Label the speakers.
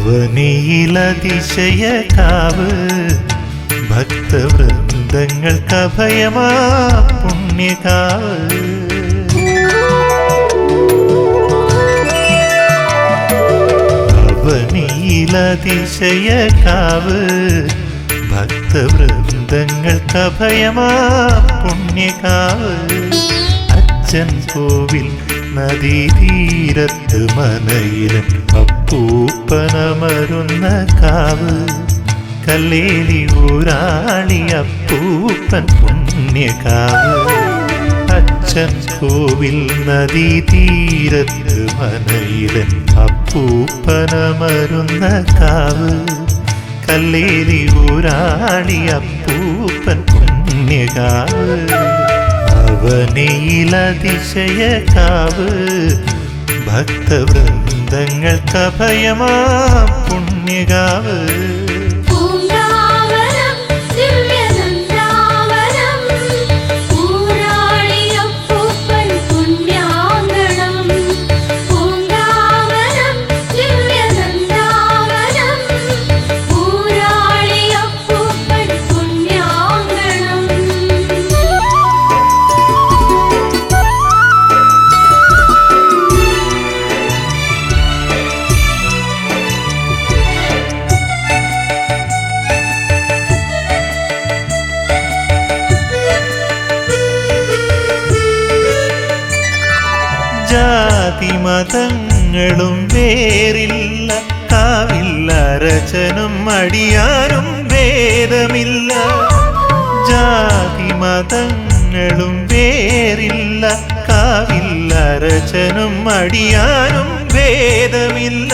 Speaker 1: ഭവനിയിലതിശയകാവ് ഭക്തവൃന്ദങ്ങൾക്ക് അഭയമാ പുണ്യകാവ്. ഭവനിയിലതിശയകാവ് ഭക്തവൃന്ദങ്ങൾക്ക് അഭയമാ പുണ്യകാവ്. അച്ഛൻ കോവിൽ നദീതീരത്ത് മനയിലും അപ്പൂപ്പനമരുന്ന കാവ് കല്ലേലി ഊരാളി അപ്പൂപ്പൻ പുണ്യകാവ്. അച്ഛൻ കോവിൽ നദീതീരത്ത് മനയിലൻ അപ്പൂപ്പനമരുന്ന കാവ് കല്ലേലി ഊരാളി അപ്പൂപ്പൻ പുണ്യകാവ്. അവനിയിലതിശയകാവ് ഭക്തവൃന്ദങ്ങൾക്ക് അഭയമാ പുണ്യകാവ്. ജാതി വേറില്ല. കാവില്ല രചനും അടിയാനും വേദമില്ല ജാതിമതങ്ങളും വേറില്ല. കാവില്ല രചനും അടിയാനും ഭേദമില്ല.